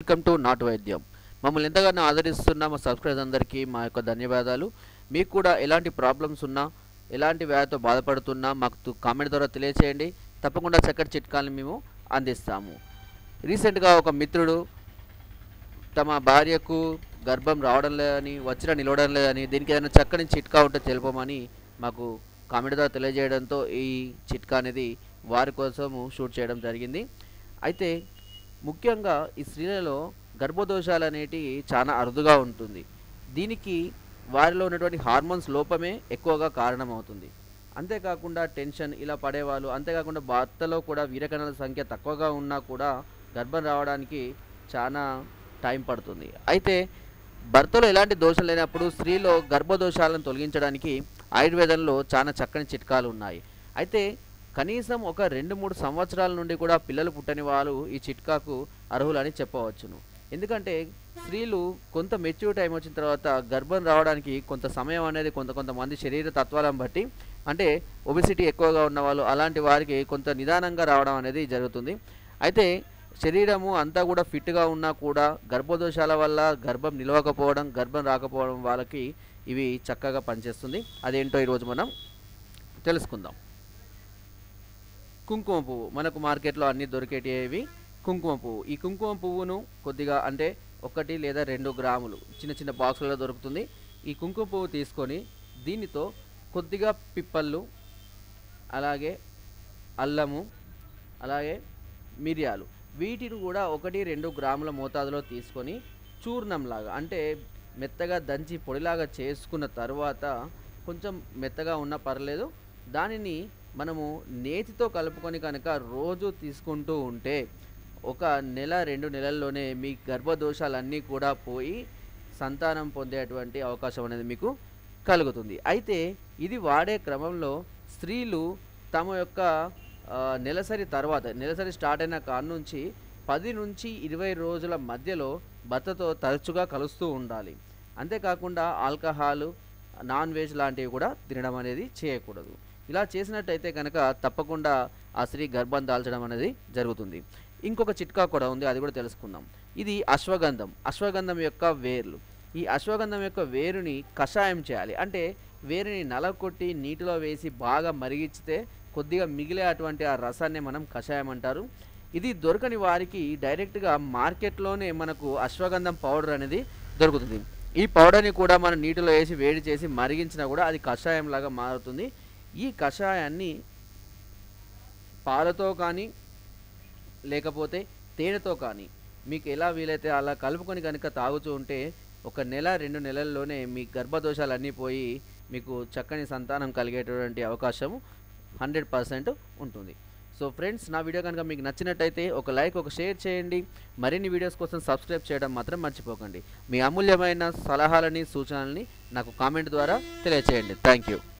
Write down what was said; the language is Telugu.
వెల్కమ్ టు నాటు వైద్యం మమ్మల్ని ఎంతగానో ఆదరిస్తున్న మా సబ్స్క్రైబర్స్ అందరికీ మా యొక్క ధన్యవాదాలు. మీకు కూడా ఎలాంటి ప్రాబ్లమ్స్ ఉన్నా ఎలాంటి వ్యాధితో బాధపడుతున్నా మాకు కామెంట్ ద్వారా తెలియచేయండి. తప్పకుండా చక్కటి చిట్కాలను మేము అందిస్తాము. రీసెంట్గా ఒక మిత్రుడు తమ భార్యకు గర్భం రావడం లేదని వచ్చిన నిలవడం లేదని దీనికి ఏదైనా చక్కని చిట్కా ఉంటే తెలుపమని మాకు కామెంట్ ద్వారా తెలియజేయడంతో ఈ చిట్కా అనేది వారి కోసము షూట్ చేయడం జరిగింది. అయితే ముఖ్యంగా ఈ స్త్రీలలో గర్భదోషాలు అనేటివి చాలా అరుదుగా ఉంటుంది. దీనికి వారిలో ఉన్నటువంటి హార్మోన్స్ లోపమే ఎక్కువగా కారణమవుతుంది. అంతేకాకుండా టెన్షన్ ఇలా పడేవాళ్ళు అంతేకాకుండా భర్తలో కూడా వీరకణాల సంఖ్య తక్కువగా ఉన్నా కూడా గర్భం రావడానికి చాలా టైం పడుతుంది. అయితే భర్తలో ఎలాంటి దోషం లేనప్పుడు స్త్రీలో గర్భదోషాలను తొలగించడానికి ఆయుర్వేదంలో చాలా చక్కని చిట్కాలు ఉన్నాయి. అయితే కనీసం ఒక రెండు మూడు సంవత్సరాల నుండి కూడా పిల్లలు పుట్టని వాళ్ళు ఈ చిట్కాకు అర్హులని చెప్పవచ్చును. ఎందుకంటే స్త్రీలు కొంత మెచ్యూర్ టైం వచ్చిన తర్వాత గర్భం రావడానికి కొంత సమయం అనేది కొంత కొంతమంది శరీర తత్వాలను బట్టి అంటే ఒబిసిటీ ఎక్కువగా ఉన్న వాళ్ళు అలాంటి వారికి కొంత నిదానంగా రావడం అనేది జరుగుతుంది. అయితే శరీరము అంతా కూడా ఫిట్గా ఉన్నా కూడా గర్భదోషాల వల్ల గర్భం నిలవకపోవడం గర్భం రాకపోవడం వాళ్ళకి ఇవి చక్కగా పనిచేస్తుంది. అదేంటో ఈరోజు మనం తెలుసుకుందాం. కుంకుమ పువ్వు. మనకు మార్కెట్లో అన్నీ దొరికేటివి కుంకుమ పువ్వు. ఈ కుంకుమ పువ్వును కొద్దిగా అంటే ఒకటి లేదా రెండు గ్రాములు చిన్న చిన్న బాక్సులలో దొరుకుతుంది. ఈ కుంకుమ పువ్వు తీసుకొని దీనితో కొద్దిగా పిప్పళ్ళు అలాగే అల్లము అలాగే మిరియాలు వీటిని కూడా ఒకటి రెండు గ్రాముల మోతాదులో తీసుకొని చూర్ణంలాగా అంటే మెత్తగా దంచి పొడిలాగా చేసుకున్న తర్వాత కొంచెం మెత్తగా ఉన్నా పర్లేదు. దానిని మనము నేతితో కలుపుకొని కనుక రోజు తీసుకుంటూ ఉంటే ఒక నెల రెండు నెలల్లోనే మీ గర్భదోషాలన్నీ కూడా పోయి సంతానం పొందేటువంటి అవకాశం అనేది మీకు కలుగుతుంది. అయితే ఇది వాడే క్రమంలో స్త్రీలు తమ యొక్క నెలసరి తర్వాత నెలసరి స్టార్ట్ అయిన కాడి నుంచి పది నుంచి ఇరవై రోజుల మధ్యలో భర్తతో తరచుగా కలుస్తూ ఉండాలి. అంతేకాకుండా ఆల్కహాల్ నాన్ వెజ్ లాంటివి కూడా తినడం అనేది చేయకూడదు. ఇలా చేసినట్టయితే కనుక తప్పకుండా ఆ స్త్రీ గర్భం దాల్చడం అనేది జరుగుతుంది. ఇంకొక చిట్కా కూడా ఉంది అది కూడా తెలుసుకుందాం. ఇది అశ్వగంధం. అశ్వగంధం యొక్క వేర్లు. ఈ అశ్వగంధం యొక్క వేరుని కషాయం చేయాలి. అంటే వేరుని నలకొట్టి నీటిలో వేసి బాగా మరిగించితే కొద్దిగా మిగిలే అటువంటి ఆ రసాన్ని మనం కషాయం అంటారు. ఇది దొరకని వారికి డైరెక్ట్గా మార్కెట్లోనే మనకు అశ్వగంధం పౌడర్ అనేది దొరుకుతుంది. ఈ పౌడర్ని కూడా మనం నీటిలో వేసి వేడి చేసి మరిగించినా కూడా అది కషాయం లాగా మారుతుంది. ఈ కషాయాన్ని పాలతో కానీ లేకపోతే తేనెతో కానీ మీకు ఎలా వీలైతే అలా కలుపుకొని కనుక తాగుతూ ఉంటే ఒక నెల రెండు నెలల్లోనే మీ గర్భదోషాలన్నీ పోయి మీకు చక్కని సంతానం కలిగేటటువంటి అవకాశం హండ్రెడ్ పర్సెంట్ ఉంటుంది. సో ఫ్రెండ్స్ నా వీడియో కనుక మీకు నచ్చినట్టయితే ఒక లైక్ ఒక షేర్ చేయండి. మరిన్ని వీడియోస్ కోసం సబ్స్క్రైబ్ చేయడం మాత్రం మర్చిపోకండి. మీ అమూల్యమైన సలహాలని సూచనల్ని నాకు కామెంట్ ద్వారా తెలియచేయండి. Thank you.